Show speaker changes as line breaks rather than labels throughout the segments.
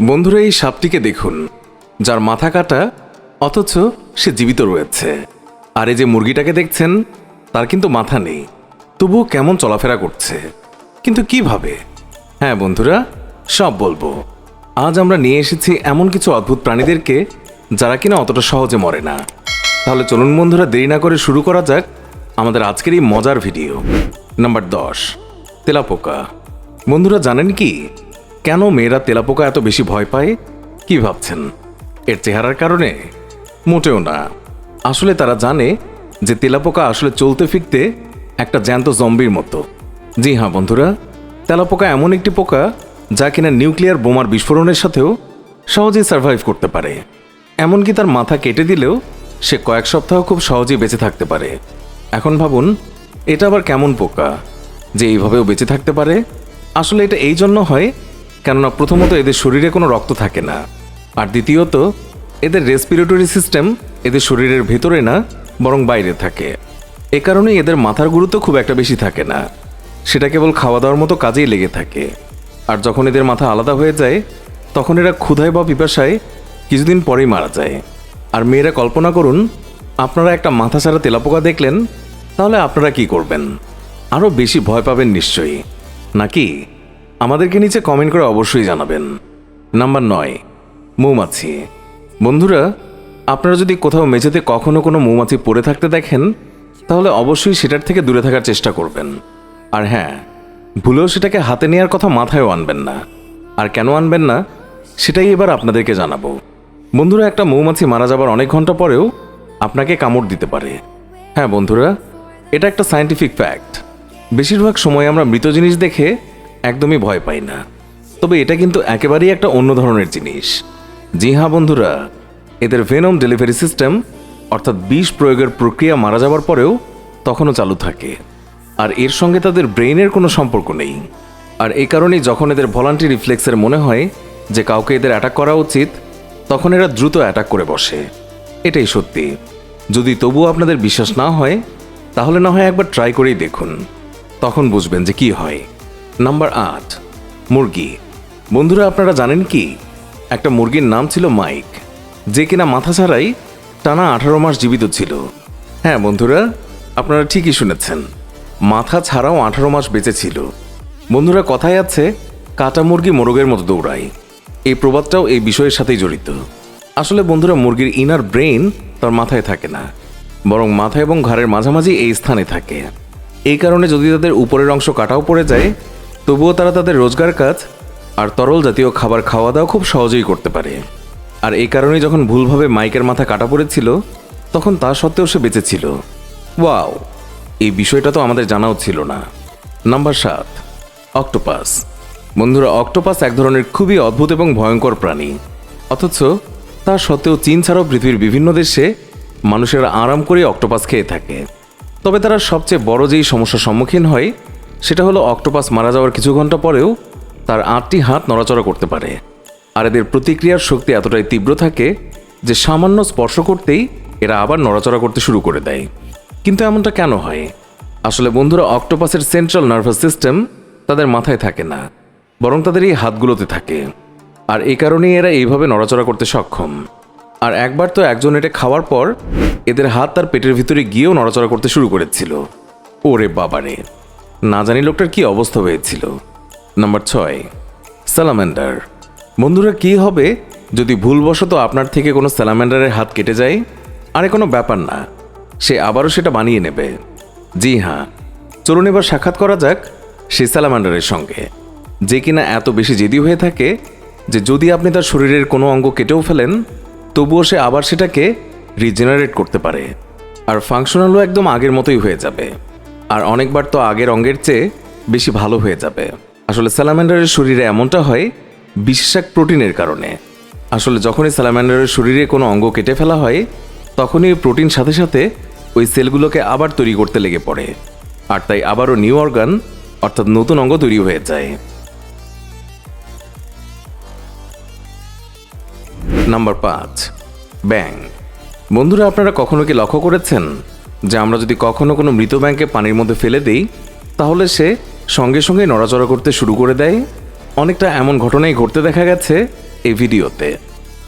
বন্ধুরা, এই সাপটিকে দেখুন। যার মাথা কাটা, অথচ সে জীবিত রয়েছে। আর এই যে মুরগিটাকে দেখছেন, তার কিন্তু মাথা নেই। তবুও কেমন চলাফেরা করছে। কিন্তু কীভাবে? হ্যাঁ বন্ধুরা, সব বলব। আজ আমরা নিয়ে এসেছি এমন কিছু অদ্ভুত প্রাণীদেরকে, যারা কিনা অতটা সহজে মরে না। তাহলে চলুন বন্ধুরা, দেরি না করে শুরু করা যাক আমাদের আজকের এই মজার ভিডিও। নাম্বার দশ, তেলাপোকা। বন্ধুরা, জানেন কি? কেন মেয়েরা তেলাপোকা এত বেশি ভয় পায়? কি ভাবছেন? এর চেহারার কারণে? মোটেও না। আসলে তারা জানে যে তেলাপোকা আসলে চলতে ফিরতে একটা জ্যান্ত জম্বির মতো। জি হ্যাঁ বন্ধুরা, তেলাপোকা এমন একটি পোকা যা কিনা নিউক্লিয়ার বোমার বিস্ফোরণের সাথেও সহজেই সার্ভাইভ করতে পারে। এমনকি তার মাথা কেটে দিলেও সে কয়েক সপ্তাহ খুব সহজেই বেঁচে থাকতে পারে। এখন ভাবুন, এটা আবার কেমন পোকা? যে এইভাবেও বেঁচে থাকতে পারে? আসলে এটা এই জন্য হয় কেননা প্রথমত এদের শরীরে কোনো রক্ত থাকে না। আর দ্বিতীয়ত, এদের রেসপিরেটরি সিস্টেম এদের শরীরের ভেতরে না, বরং বাইরে থাকে। এ কারণে এদের মাথার গুরুত্ব খুব একটা বেশি থাকে না। সেটা কেবল খাওয়া দাওয়ার মতো কাজেই লেগে থাকে। আর যখন এদের মাথা আলাদা হয়ে যায়, তখন এরা ক্ষুধায় বা পিপাসায় কিছুদিন পরেই মারা যায়। আর মেয়েরা কল্পনা করুন, আপনারা একটা মাথা ছাড়া তেলাপোকা দেখলেন, তাহলে আপনারা কি করবেন? আরও বেশি ভয় পাবেন নিশ্চয়ই। নাকি? আমাদেরকে নিচে কমেন্ট করে অবশ্যই জানাবেন। নাম্বার নয়, মৌমাছি। বন্ধুরা, আপনারা যদি কোথাও মেঝেতে কখনো কোনো মৌমাছি পড়ে থাকতে দেখেন, তাহলে অবশ্যই সেটার থেকে দূরে থাকার চেষ্টা করবেন। আর হ্যাঁ ভুলেও সেটাকে হাতে নেওয়ার কথা মাথায়ও আনবেন না। আর কেন আনবেন না, সেটাই এবার আপনাদেরকে জানাব। বন্ধুরা, একটা মৌমাছি মারা যাবার অনেক ঘণ্টা পরেও আপনাকে কামড় দিতে পারে। হ্যাঁ বন্ধুরা, এটা একটা সায়েন্টিফিক ফ্যাক্ট বেশিরভাগ সময় আমরা মৃত জিনিস দেখে একদমই ভয় পাই না। তবে এটা কিন্তু একেবারেই একটা অন্য ধরনের জিনিস। জি হ্যাঁ বন্ধুরা, এদের ভেনম ডেলিভারি সিস্টেম অর্থাৎ বিষ প্রয়োগের প্রক্রিয়া মারা যাওয়ার পরেও তখনও চালু থাকে। আর এর সঙ্গে তাদের ব্রেইনের কোনো সম্পর্ক নেই। আর এই কারণেই যখন এদের ভলান্টি রিফ্লেক্সের মনে হয় যে কাউকে এদের অ্যাটাক করা উচিত, তখন এরা দ্রুত অ্যাটাক করে বসে। এটাই সত্যি। যদি তবুও আপনাদের বিশ্বাস না হয়, তাহলে না হয় একবার ট্রাই করেই দেখুন। তখন বুঝবেন যে কি হয়। নাম্বার আট, মুরগি। বন্ধুরা, আপনারা জানেন কি? একটা মুরগির নাম ছিল মাইক। যে কিনা মাথা ছাড়াই টানা আঠারো মাস জীবিত ছিল। হ্যাঁ বন্ধুরা, আপনারা ঠিকই শুনেছেন। মাথা ছাড়াও আঠারো মাস বেঁচে ছিল। বন্ধুরা, কথায় আছে কাটা মুরগি মোরগের মতো দৌড়ায়। এই প্রবাদটাও এই বিষয়ের সাথেই জড়িত। আসলে, বন্ধুরা, মুরগির ইনার ব্রেইন তার মাথায় থাকে না। বরং মাথা এবং ঘাড়ের মাঝামাঝি এই স্থানে থাকে। এই কারণে যদি তাদের উপরের অংশ কাটাও পড়ে যায় তবুও তারা তাদের রোজগার কাজ আর তরল জাতীয় খাবার খাওয়া দাওয়া খুব সহজেই করতে পারে। আর এই কারণেই যখন ভুলভাবে মাইকের মাথা কাটা পড়েছিল, তখন তা সত্ত্বেও সে বেঁচে ছিল। ওয়াও, এই বিষয়টা তো আমাদের জানাও ছিল না। নাম্বার সাত, অক্টোপাস। বন্ধুরা, অক্টোপাস এক ধরনের খুবই অদ্ভুত এবং ভয়ঙ্কর প্রাণী। অথচ তা সত্ত্বেও চীন ছাড়াও পৃথিবীর বিভিন্ন দেশে মানুষেরা আরাম করে অক্টোপাস খেয়ে থাকে। তবে তারা সবচেয়ে বড় যেই সমস্যার সম্মুখীন হয় সেটা হলো অক্টোপাস মারা যাওয়ার কিছু ঘণ্টা পরেও তার আটটি হাত নড়াচড়া করতে পারে। আর এদের প্রতিক্রিয়ার শক্তি এতটাই তীব্র থাকে যে সামান্য স্পর্শ করতেই এরা আবার নড়াচড়া করতে শুরু করে দেয়। কিন্তু এমনটা কেন হয়? আসলে বন্ধুরা, অক্টোপাসের সেন্ট্রাল নার্ভাস সিস্টেম তাদের মাথায় থাকে না, বরং তাদের এই হাতগুলোতে থাকে। আর এই কারণেই এরা এইভাবে নড়াচড়া করতে সক্ষম। আর একবার তো একজন এটা খাওয়ার পর এদের হাত তার পেটের ভিতরে গিয়েও নড়াচড়া করতে শুরু করেছিল। ওরে বাবারে! না জানি লোকটার কি অবস্থা হয়েছিল। নাম্বার ছয় স্যালামেন্ডার বন্ধুরা, কি হবে? যদি ভুলবশত আপনার থেকে কোনো স্যালামেন্ডারের হাত কেটে যায়, আরে কোনো ব্যাপার না, সে আবারও সেটা বানিয়ে নেবে। জি হ্যাঁ চলুন এবার সাক্ষাৎ করা যাক সেই স্যালামেন্ডারের সঙ্গে। যে কিনা এত বেশি জেদি হয়ে থাকে যে যদি আপনি তার শরীরের কোনো অঙ্গ কেটেও ফেলেন, তবুও সে আবার সেটাকে রিজেনারেট করতে পারে। আর ফাংশনালও একদম আগের মতোই হয়ে যাবে। আর অনেকবার তো আগের অঙ্গের চেয়ে বেশি ভালো হয়ে যাবে। আসলে স্যালামেন্ডারের শরীরে এমনটা হয়, বিশেষ এক প্রোটিনের কারণে। আসলে যখনই স্যালামেন্ডারের শরীরে কোনো অঙ্গ কেটে ফেলা হয়, তখনই প্রোটিন সাথে সাথে ওই সেলগুলোকে আবার তৈরি করতে লেগে পড়ে। আর তাই আবারও নিউ অর্গান, অর্থাৎ নতুন অঙ্গ তৈরি হয়ে যায়। নাম্বার পাঁচ, ব্যাং। বন্ধুরা, আপনারা কখনো কি লক্ষ্য করেছেন যে আমরা যদি কখনো কোনো মৃত ব্যাংকে পানির মধ্যে ফেলে দিই, তাহলে সে সঙ্গে সঙ্গে নড়াচড়া করতে শুরু করে দেয়। অনেকটা এমন ঘটনাই ঘটতে দেখা গেছে এই ভিডিওতে,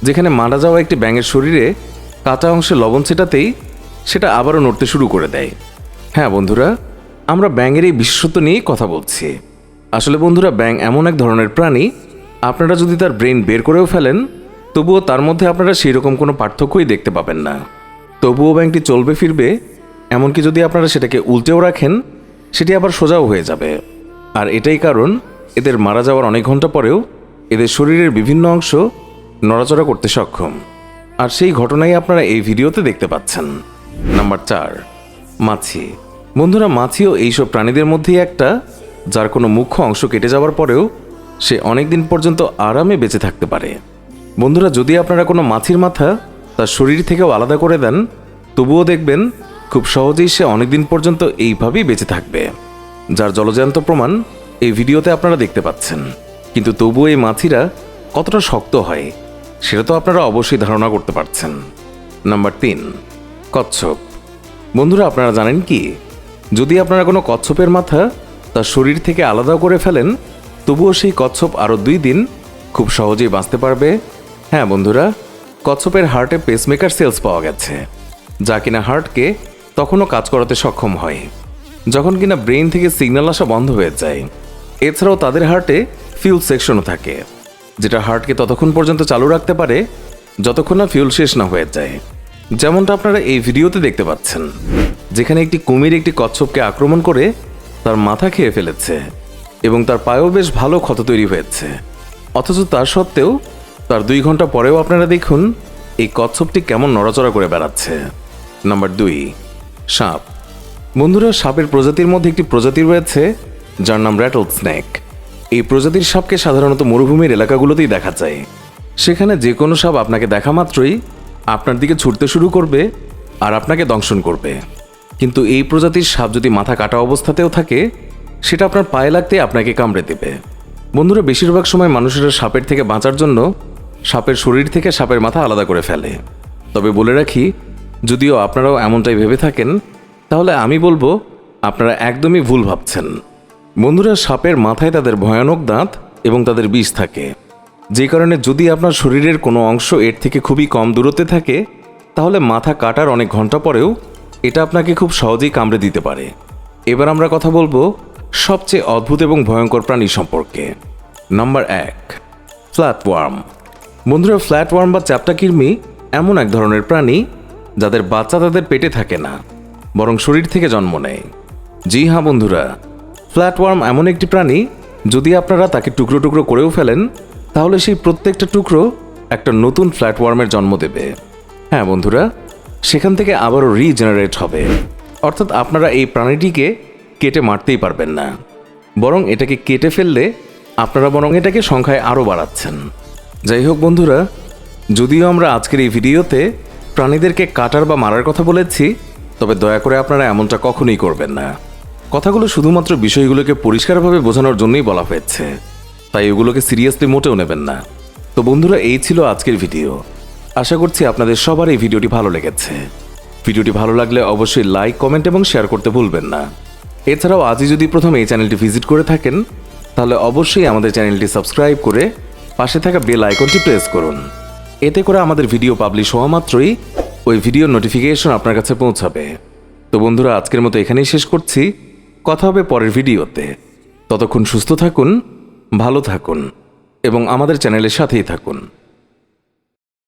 যেখানে মারা যাওয়া একটি ব্যাঙের শরীরে কাঁচা অংশে লবণ ছেটাতেই সেটা আবারও নড়তে শুরু করে দেয়। হ্যাঁ বন্ধুরা, আমরা ব্যাঙের এই বিশেষত্ব নিয়েই কথা বলছি। আসলে বন্ধুরা, ব্যাঙ এমন এক ধরনের প্রাণী, আপনারা যদি তার ব্রেন বের করেও ফেলেন, তবুও তার মধ্যে আপনারা সেই রকম কোনো পার্থক্যই দেখতে পাবেন না। তবুও ব্যাংকটি চলবে ফিরবে এমনকি যদি আপনারা সেটাকে উল্টেও রাখেন, সেটি আবার সোজাও হয়ে যাবে। আর এটাই কারণ, এদের মারা যাওয়ার অনেক ঘণ্টা পরেও এদের শরীরের বিভিন্ন অংশ নড়াচড়া করতে সক্ষম। আর সেই ঘটনাই আপনারা এই ভিডিওতে দেখতে পাচ্ছেন। নাম্বার চার, মাছি। বন্ধুরা, মাছিও এইসব প্রাণীদের মধ্যেই একটা, যার কোনো মুখ্য অংশ কেটে যাওয়ার পরেও সে অনেক দিন পর্যন্ত আরামে বেঁচে থাকতে পারে। বন্ধুরা, যদি আপনারা কোনো মাছির মাথা তার শরীর থেকেও আলাদা করে দেন, তবুও দেখবেন খুব সহজেই সে অনেকদিন পর্যন্ত এইভাবেই বেঁচে থাকবে। যার জলজান্ত প্রমাণ এই ভিডিওতে আপনারা দেখতে পাচ্ছেন। কিন্তু তবুও এই মাছিরা কতটা শক্ত হয়, সেটা তো আপনারা অবশ্যই ধারণা করতে পারছেন। নাম্বার তিন, কচ্ছপ। বন্ধুরা, আপনারা জানেন কি? যদি আপনারা কোনো কচ্ছপের মাথা তার শরীর থেকে আলাদা করে ফেলেন, তবুও সেই কচ্ছপ আরও দুই দিন খুব সহজেই বাঁচতে পারবে। হ্যাঁ বন্ধুরা, কচ্ছপের হার্টে পেসমেকার সেলস পাওয়া গেছে, যা কিনা হার্টকে তখনও কাজ করাতে সক্ষম হয়। যখন কিনা ব্রেইন থেকে সিগন্যাল আসা বন্ধ হয়ে যায়, এছাড়াও তাদের হার্টে ফিউল সেকশনও থাকে, যেটা হার্টকে ততক্ষণ পর্যন্ত চালু রাখতে পারে যতক্ষণ না ফিউল শেষ না হয়ে যায়। যেমনটা আপনারা এই ভিডিওতে দেখতে পাচ্ছেন, যেখানে একটি কুমির একটি কচ্ছপকে আক্রমণ করে তার মাথা খেয়ে ফেলেছে এবং তার পায়েও বেশ ভালো ক্ষত তৈরি হয়েছে। অথচ তার সত্ত্বেও তার দুই ঘণ্টা পরেও আপনারা দেখুন, এই কচ্ছপটি কেমন নড়াচড়া করে বেড়াচ্ছে। নাম্বার দুই সাপ। বন্ধুরা, সাপের প্রজাতির মধ্যে একটি প্রজাতি রয়েছে যার নাম র্যাটল স্নেক এই প্রজাতির সাপকে সাধারণত মরুভূমির এলাকাগুলোতেই দেখা যায়। সেখানে যে কোনো সাপ আপনাকে দেখা মাত্রই আপনার দিকে ছুটতে শুরু করবে আর আপনাকে দংশন করবে। কিন্তু এই প্রজাতির সাপ যদি মাথা কাটা অবস্থাতেও থাকে, সেটা আপনার পায়ে লাগতে আপনাকে কামড়ে দেবে। বন্ধুরা, বেশিরভাগ সময় মানুষেরা সাপের থেকে বাঁচার জন্য সাপের শরীর থেকে সাপের মাথা আলাদা করে ফেলে। তবে বলে রাখি যদিও আপনারাও এমনটাই ভেবে থাকেন, তাহলে আমি বলব আপনারা একদমই ভুল ভাবছেন। বন্ধুরা, সাপের মাথায় তাদের ভয়ানক দাঁত এবং তাদের বিষ থাকে। যে কারণে যদি আপনার শরীরের কোনো অংশ এর থেকে খুবই কম দূরত্বে থাকে, তাহলে মাথা কাটার অনেক ঘণ্টা পরেও এটা আপনাকে খুব সহজেই কামড়ে দিতে পারে। এবার আমরা কথা বলব সবচেয়ে অদ্ভুত এবং ভয়ঙ্কর প্রাণী সম্পর্কে। নাম্বার এক, ফ্ল্যাটওয়ার্ম। বন্ধুরা, ফ্ল্যাটওয়ার্ম বা চ্যাপ্টা কৃমি এমন এক ধরনের প্রাণী যাদের বাচ্চা তাদের পেটে থাকে না, বরং শরীর থেকে জন্ম নেয়। জি হ্যাঁ বন্ধুরা। ফ্ল্যাটওয়ার্ম এমন একটি প্রাণী, যদি আপনারা তাকে টুকরো টুকরো করেও ফেলেন, তাহলে সেই প্রত্যেকটা টুকরো একটা নতুন ফ্ল্যাটওয়ার্মের জন্ম দেবে। হ্যাঁ বন্ধুরা, সেখান থেকে আবারও রিজেনারেট হবে। অর্থাৎ আপনারা এই প্রাণীটিকে কেটে মারতেই পারবেন না। বরং এটাকে কেটে ফেললে আপনারা বরং এটাকে সংখ্যায় আরও বাড়াচ্ছেন। যাই হোক, বন্ধুরা, যদিও আমরা আজকের এই ভিডিওতে প্রাণীদেরকে কাটার বা মারার কথা বলেছি, তবে দয়া করে আপনারা এমনটা কখনোই করবেন না। কথাগুলো শুধুমাত্র বিষয়গুলোকে পরিষ্কারভাবে বোঝানোর জন্যই বলা হয়েছে। তাই এগুলোকে সিরিয়াসলি মোটেও নেবেন না। তো বন্ধুরা, এই ছিল আজকের ভিডিও। আশা করছি আপনাদের সবার এই ভিডিওটি ভালো লেগেছে। ভিডিওটি ভালো লাগলে অবশ্যই লাইক, কমেন্ট এবং শেয়ার করতে ভুলবেন না। এছাড়াও আজই যদি প্রথম এই চ্যানেলটি ভিজিট করে থাকেন, তাহলে অবশ্যই আমাদের চ্যানেলটি সাবস্ক্রাইব করে পাশে থাকা বেল আইকনটি প্রেস করুন। এতে করে আমাদের ভিডিও পাবলিশ হওয়া মাত্রই ওই ভিডিওর নোটিফিকেশন আপনার কাছে পৌঁছাবে। তো বন্ধুরা, আজকের মতো এখানেই শেষ করছি। কথা হবে পরের ভিডিওতে। ততক্ষণ সুস্থ থাকুন, ভালো থাকুন, এবং আমাদের চ্যানেলের সাথেই থাকুন।